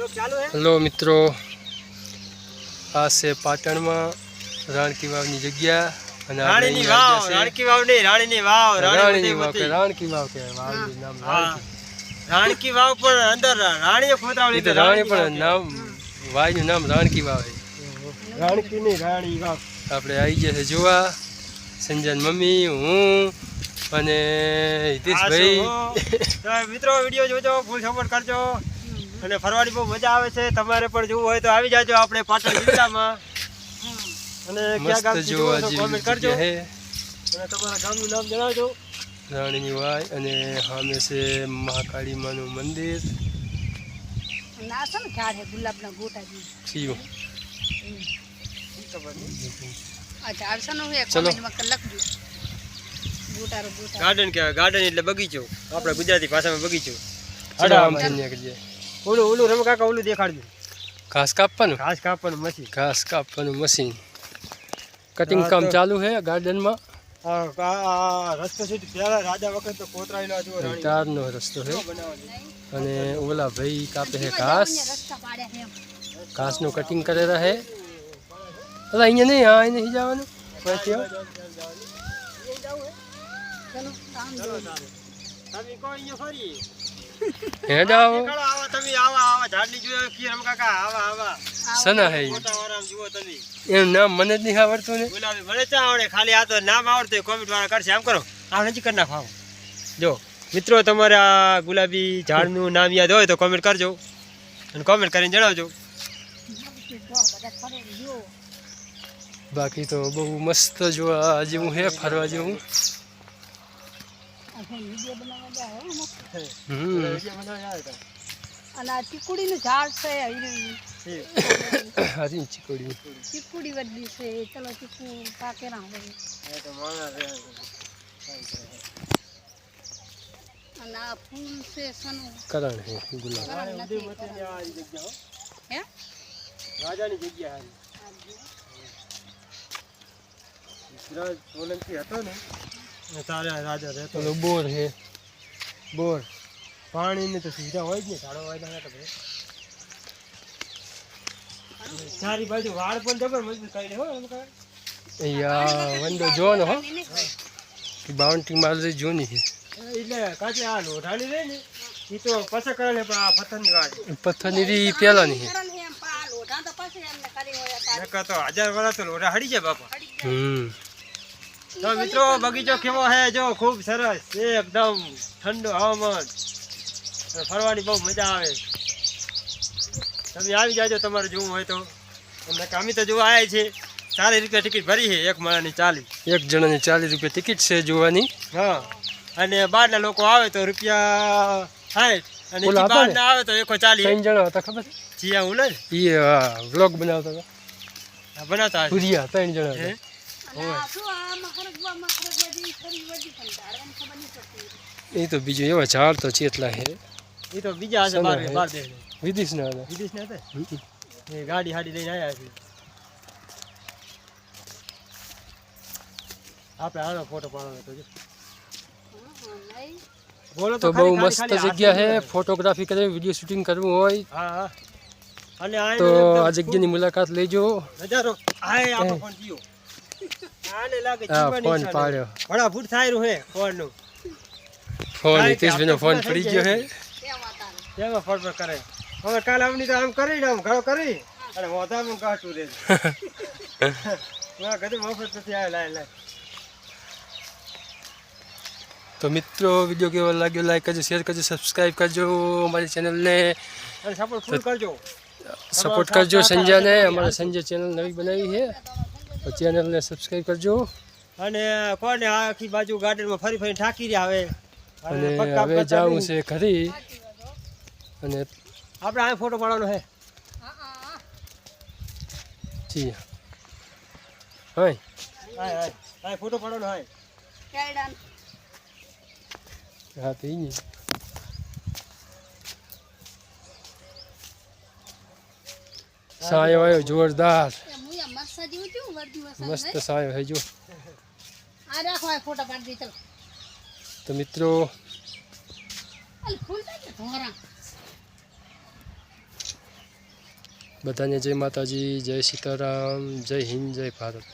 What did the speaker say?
Hello મિત્રો આ છે પાટણમાં રાણકી વાવની જગ્યા અને રાણીની વાવ રાણકી વાવ નહીં રાણીની વાવ રાણીની વાવ કે રાણકી વાવ કહેવાય વાવનું નામ રાણકી. વાવ પણ અંદર રાણીએ એ ખોતરાવલી રાણી પણ નામ વાયનું નામ રાણકી વાવ રાણકી ની રાણી વાવ. આપણે આવી ગયા છે જોવા. સંજન મમ્મી હું અને હિતેશભાઈ. મિત્રો વીડિયો જોજો ફૂલ સપોર્ટ કરજો. અને ફરવાની બહુ મજા આવે છે. તમારે પણ જોવું હોય તો આવી જાજો આપણે પાટણ જિલ્લામાં. અને ક્યાં ગામ જોવો તો કોમેન્ટ કરજો. છે અને તમારા ગામનું નામ જણાવજો. રાણીની વાય અને સામે છે મહાકાળી માનું મંદિર. ના છે ને ગુલાબના ગાર્ડન કહેવાય ગાર્ડન એટલે બગીચો. આપણે ગુજરાતી ભાષામાં બગીચો. આમ ઓલું ઓલું રમ કાકા ઓલું દેખાડજો. ઘાસ કાપવાનું? ઘાસ કાપવાનું મશીન. ઘાસ કાપવાનું મશીન. કટિંગ કામ ચાલુ છે ગાર્ડનમાં? આ આ- આ રસ્તો છે પહેલા રાજા વખત તો કોતરાયેલો હતો તારનો રસ્તો છે અને ઓલા ભાઈ કાપે છે ઘાસ. ઘાસનું કટિંગ કરેલા રહે અલા અહીંયા નહીં હા અહીં નહીં જવાનું? પછી આવો. ચલો કામ તમે કોઈ અહીંયા ફરી આવો નીકળો, આવો તમે આવા આવા ઝાડની જોયો કીરમ કાકા આવા આવા. સના હે જુઓ તમે. એનું નામ મને જ નહીં આવડતું ને. ગુલાબી મને ચા આવડે ખાલી આ તો નામ આવડતું કોમેન્ટ વાળા કરશે. આમ કરો. આ નજીક કરી નાખો જો મિત્રો તમારે આ ગુલાબી ઝાડનું નામ યાદ હોય તો કોમેન્ટ કરજો. અને કોમેન્ટ કરીને જણાવજો. બાકી તો બહુ મસ્ત જોવા જેવું હે ફરવા જેવું આ ભાઈ વીડિયો બનાવવા જાય હો મસ્ત. હમ અને આ ચીકુડીનું ઝાડ છે હીરું. હારી ચીકુડી વધી છે. ચલો ચીકુ પાકે ના હવે અને આ ફૂલ છે સનું. કરણ છે ગુલાબ. હે. રાજાની જગ્યા હારી. સોલંકી હતો ને તારે રાજા રહેતો ઓલો બોર છે. બોર. પાણીની તો સુવિધા હોય જ ને સારો હોય ના તો ભાઈ સારી બાજુ વાળ પણ જબર મજબૂત કરી હો એમ કાંઈ. અહીંયા વંડો જોવાનો હો. બાઉન્ડ્રી મારી જોની છે. એટલે કાચે આ લોઢાની રહી ને એ તો પછી ને પણ આ પથ્થરની વાળ. પથ્થરની રી પેલાની છે. કરણ હે એમ પા તો પછી એમને કરી હોય તારે નકર તો હજાર વર્ષ તો લોઢા હડી જાય બાપા. હમ. તો મિત્રો બગીચો કેવો છે જો ખૂબ સરસ. એકદમ ઠંડુ હવામાન. ફરવાની બહુ મજા આવે. તમે આવી જાજો તમારે જોવું હોય તો. અમને કામી તો જોવા આવે છે ચાલીસ રૂપિયા ટિકિટ ભરી છે એક માળાની ચાલીસ એક જણાની ચાલીસ રૂપિયા ટિકિટ છે જોવાની. હા. અને બહારના લોકો આવે તો રૂપિયા સાઠ. અને ઓલા હતા બહાર ને? ના? આવે તો એકો ચાલીસ. ત્રણ જણા હતા ખબર? જીયા હું ને એ વ્લોગ બનાવતા હતા. બનાવતા ભુરિયા ત્રણ જણા હે? હતા અને આ શું આ મકરજવા મકરજવા જેવી ખરી વધી પણ ઝાડવાની ખબર નહીં પડતી એ તો બીજું એવા ઝાડ તો ચેતલા છે એ તો બીજા હશે સના બાર હે. બાર દેશ વિદેશના હતા. વિદેશ ને હતા? હમ. એ ગાડી હાડી લઈને આવ્યા છે. આપણે આનો ફોટો પાડવાનો હતો જો. હં, નહીં બોલો તો ખાલી, બહુ ખાલી, મસ્ત ખાલી જગ્યા છે હાથ ફોટોગ્રાફી કરવી વીડિયો શૂટિંગ કરવું હોય. હા હા. અને આ તો એકદમ આ જગ્યાની મુલાકાત લેજો. નજારો. આ એ આપણો ફોન જીઓ. આને લાગે હા ફોન પાડ્યો. ઘણા ફૂટ થાય હે ફોનનું ફોન કાંઈ કે ફોન પડી ગયો હે. કેવા ફોન પર કરે? હવે કાલ આવની તો આમ કરી આમ ઘણો કરી. અને હોતા કાઢતું રહે રે કીધું મફત નથી આવે લાય લાય. તો મિત્રો વીડિયો કેવો લાગ્યો? લાઈક કરજો શેર કરજો સબસ્ક્રાઈબ કરજો અમારી ચેનલને સપોર્ટ કરજો. સપોર્ટ કરજો સંજયને. અમારે સંજય ચેનલ નવી બનાવી છે. ચેનલને સબસ્ક્રાઈબ કરજો. અને કોને આખી બાજુ ગાર્ડનમાં ફરી ફરી ઠાકી રહ્યા હવે? અને હવે જવું છે ખરી અને આપણે આ ફોટો પાડવાનો છે હા. હા જી. હા હાય હાય. હાય ફોટો પાડવાનો હાય. કેડન હા તો ઈ સાયો આવ્યો જોરદાર હું યા મરસા જેવું છું વર્દી વસા મસ્ત સાયો છે જો. આ રાખો આ ફોટા પાડી દે ચલો. તો મિત્રો બધાને જય માતાજી જય સીતારામ જય હિન્દ જય ભારત.